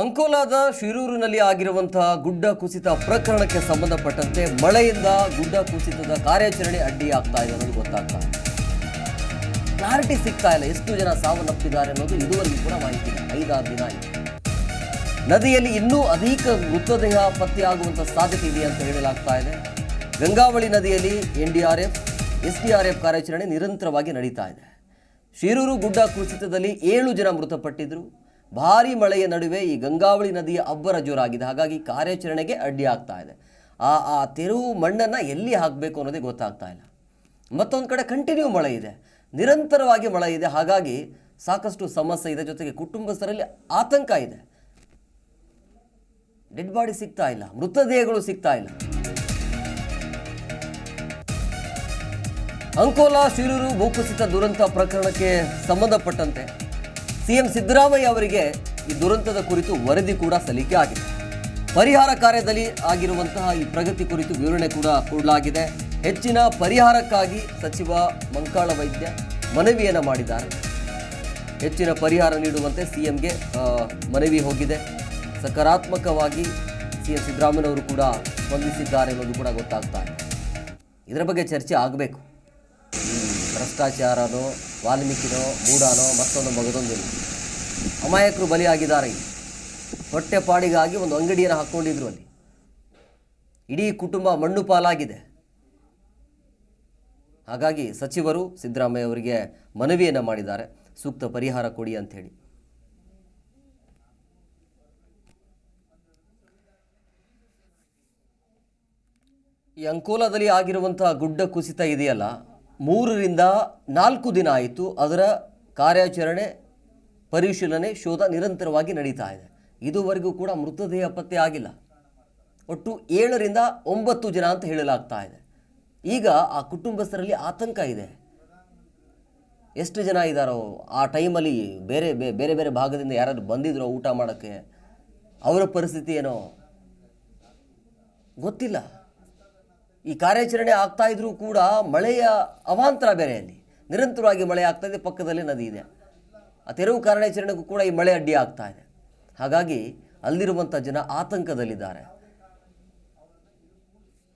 ಅಂಕೋಲಾದ ಶಿರೂರಿನಲ್ಲಿ ಆಗಿರುವಂತಹ ಗುಡ್ಡ ಕುಸಿತ ಪ್ರಕರಣಕ್ಕೆ ಸಂಬಂಧಪಟ್ಟಂತೆ ಮಳೆಯಿಂದ ಗುಡ್ಡ ಕುಸಿತದ ಕಾರ್ಯಾಚರಣೆ ಅಡ್ಡಿಯಾಗ್ತಾ ಇದೆ ಅನ್ನೋದು ಗೊತ್ತಾಗ್ತಾ ಇದೆ. ಕ್ಲಾರಿಟಿ ಸಿಗ್ತಾ ಇಲ್ಲ. ಎಷ್ಟು ಜನ ಸಾವನ್ನಪ್ಪಿದ್ದಾರೆ ಅನ್ನೋದು ಇದುವರೆಗೂ ಕೂಡ ಮಾಹಿತಿ ಇಲ್ಲ. ಐದಾರು ದಿನ ಆಯಿತು. ನದಿಯಲ್ಲಿ ಇನ್ನೂ ಅಧಿಕ ಮೃತದೇಹ ಪತ್ತೆಯಾಗುವಂಥ ಸಾಧ್ಯತೆ ಇದೆ ಅಂತ ಹೇಳಲಾಗ್ತಾ ಇದೆ. ಗಂಗಾವಳಿ ನದಿಯಲ್ಲಿ N D R F, S D R F ಕಾರ್ಯಾಚರಣೆ ನಿರಂತರವಾಗಿ ನಡೀತಾ ಇದೆ. ಶಿರೂರು ಗುಡ್ಡ ಕುಸಿತದಲ್ಲಿ ಏಳು ಜನ ಮೃತಪಟ್ಟಿದ್ರು. ಭಾರಿ ಮಳೆಯ ನಡುವೆ ಈ ಗಂಗಾವಳಿ ನದಿಯ ಅಬ್ಬರ ಜೋರಾಗಿದೆ. ಹಾಗಾಗಿ ಕಾರ್ಯಾಚರಣೆಗೆ ಅಡ್ಡಿ ಆಗ್ತಾ ಇದೆ. ಆ ಆ ತೆರವು ಮಣ್ಣನ್ನು ಎಲ್ಲಿ ಹಾಕಬೇಕು ಅನ್ನೋದೇ ಗೊತ್ತಾಗ್ತಾ ಇಲ್ಲ. ಮತ್ತೊಂದು ಕಡೆ ಕಂಟಿನ್ಯೂ ಮಳೆ ಇದೆ. ನಿರಂತರವಾಗಿ ಮಳೆ ಇದೆ. ಹಾಗಾಗಿ ಸಾಕಷ್ಟು ಸಮಸ್ಯೆ ಇದೆ. ಜೊತೆಗೆ ಕುಟುಂಬಸ್ಥರಲ್ಲಿ ಆತಂಕ ಇದೆ. ಡೆಡ್ ಬಾಡಿ ಸಿಗ್ತಾ ಇಲ್ಲ. ಮೃತದೇಹಗಳು ಸಿಗ್ತಾ ಇಲ್ಲ. ಅಂಕೋಲಾ, ಶಿರೂರು, ಭೂಕುಸಿತ ದುರಂತ ಪ್ರಕರಣಕ್ಕೆ ಸಂಬಂಧಪಟ್ಟಂತೆ ಸಿಎಂ ಸಿದ್ದರಾಮಯ್ಯ ಅವರಿಗೆ ಈ ದುರಂತದ ಕುರಿತು ವರದಿ ಕೂಡ ಸಲ್ಲಿಕೆ ಆಗಿದೆ. ಪರಿಹಾರ ಕಾರ್ಯದಲ್ಲಿ ಆಗಿರುವಂತಹ ಈ ಪ್ರಗತಿ ಕುರಿತು ವಿವರಣೆ ಕೂಡ ಕೊಡಲಾಗಿದೆ. ಹೆಚ್ಚಿನ ಪರಿಹಾರಕ್ಕಾಗಿ ಸಚಿವ ಮಂಕಾಳ ವೈದ್ಯ ಮನವಿಯನ್ನು ಮಾಡಿದ್ದಾರೆ. ಹೆಚ್ಚಿನ ಪರಿಹಾರ ನೀಡುವಂತೆ ಸಿಎಂಗೆ ಮನವಿ ಹೋಗಿದೆ. ಸಕಾರಾತ್ಮಕವಾಗಿ ಸಿಎಂ ಸಿದ್ದರಾಮಯ್ಯವರು ಕೂಡ ಸ್ಪಂದಿಸಿದ್ದಾರೆ ಅನ್ನೋದು ಕೂಡ ಗೊತ್ತಾಗ್ತಾ ಇದೆ. ಇದರ ಬಗ್ಗೆ ಚರ್ಚೆ ಆಗಬೇಕು. ಭ್ರಷ್ಟಾಚಾರನೋ ವಾಲ್ಮೀಕಿನೋ ಮೂಡಾನೋ ಮತ್ತೊಂದು ಮಗದೊಂದಿಲ್ಲ. ಅಮಾಯಕರು ಬಲಿಯಾಗಿದ್ದಾರೆ. ಹೊಟ್ಟೆ ಹೊಟ್ಟೆಪಾಡಿಗಾಗಿ ಒಂದು ಅಂಗಡಿಯನ್ನು ಹಾಕ್ಕೊಂಡಿದ್ರು ಅಲ್ಲಿ. ಇಡೀ ಕುಟುಂಬ ಮಣ್ಣು ಪಾಲಾಗಿದೆ. ಹಾಗಾಗಿ ಸಚಿವರು ಸಿದ್ದರಾಮಯ್ಯ ಅವರಿಗೆ ಮನವಿಯನ್ನು ಮಾಡಿದ್ದಾರೆ. ಸೂಕ್ತ ಪರಿಹಾರ ಕೊಡಿ ಅಂಥೇಳಿ. ಈ ಅಂಕೋಲಾದಲ್ಲಿ ಆಗಿರುವಂಥ ಗುಡ್ಡ ಕುಸಿತ ಇದೆಯಲ್ಲ ಮೂರರಿಂದ ನಾಲ್ಕು ದಿನ ಆಯಿತು. ಅದರ ಕಾರ್ಯಾಚರಣೆ, ಪರಿಶೀಲನೆ, ಶೋಧ ನಿರಂತರವಾಗಿ ನಡೀತಾ ಇದೆ. ಇದುವರೆಗೂ ಕೂಡ ಮೃತದೇಹ ಪತ್ತೆ ಆಗಿಲ್ಲ. ಒಟ್ಟು ಏಳರಿಂದ ಒಂಬತ್ತು ಜನ ಅಂತ ಹೇಳಲಾಗ್ತಾ ಇದೆ. ಈಗ ಆ ಕುಟುಂಬಸ್ಥರಲ್ಲಿ ಆತಂಕ ಇದೆ. ಎಷ್ಟು ಜನ ಇದ್ದಾರೋ ಆ ಟೈಮಲ್ಲಿ ಬೇರೆ ಬೇರೆ ಬೇರೆ ಭಾಗದಿಂದ ಯಾರಾದರೂ ಬಂದಿದ್ರೋ ಊಟ ಮಾಡೋಕ್ಕೆ, ಅವರ ಪರಿಸ್ಥಿತಿ ಏನೋ ಗೊತ್ತಿಲ್ಲ. ಈ ಕಾರ್ಯಾಚರಣೆ ಆಗ್ತಾ ಇದ್ರೂ ಕೂಡ ಮಳೆಯ ಅವಾಂತರ ಬೇರೆ ಅಲ್ಲಿ ನಿರಂತರವಾಗಿ ಮಳೆ ಆಗ್ತಾ ಇದೆ, ಪಕ್ಕದಲ್ಲಿ ನದಿ ಇದೆ. ಆ ತೆರವು ಕಾರ್ಯಾಚರಣೆಗೂ ಕೂಡ ಈ ಮಳೆ ಅಡ್ಡಿ ಆಗ್ತಾ ಇದೆ. ಹಾಗಾಗಿ ಅಲ್ಲಿರುವಂಥ ಜನ ಆತಂಕದಲ್ಲಿದ್ದಾರೆ.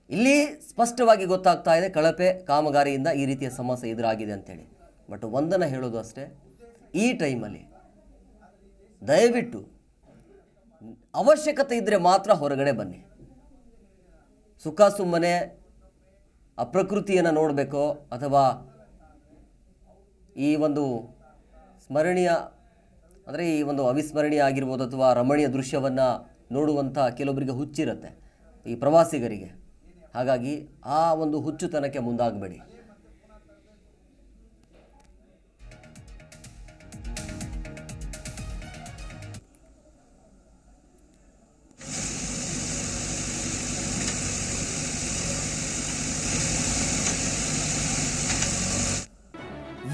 ಇಲ್ಲಿ ಸ್ಪಷ್ಟವಾಗಿ ಗೊತ್ತಾಗ್ತಾ ಇದೆ, ಕಳಪೆ ಕಾಮಗಾರಿಯಿಂದ ಈ ರೀತಿಯ ಸಮಸ್ಯೆ ಎದುರಾಗಿದೆ ಅಂತೇಳಿ. ಬಟ್ ಒಂದನ್ನು ಹೇಳೋದು ಅಷ್ಟೇ, ಈ ಟೈಮಲ್ಲಿ ದಯವಿಟ್ಟು ಅವಶ್ಯಕತೆ ಇದ್ದರೆ ಮಾತ್ರ ಹೊರಗಡೆ ಬನ್ನಿ. ಸುಖ ಸುಮ್ಮನೆ ಅಪ್ರಕೃತಿಯನ್ನು ಪ್ರಕೃತಿಯನ್ನು ನೋಡಬೇಕೋ ಅಥವಾ ಈ ಒಂದು ಸ್ಮರಣೀಯ, ಅಂದರೆ ಈ ಒಂದು ಅವಿಸ್ಮರಣೀಯ ಆಗಿರ್ಬೋದು ಅಥವಾ ರಮಣೀಯ ದೃಶ್ಯವನ್ನು ನೋಡುವಂಥ ಕೆಲವೊಬ್ಬರಿಗೆ ಹುಚ್ಚಿರುತ್ತೆ ಈ ಪ್ರವಾಸಿಗರಿಗೆ. ಹಾಗಾಗಿ ಆ ಒಂದು ಹುಚ್ಚುತನಕ್ಕೆ ಮುಂದಾಗಬೇಡಿ.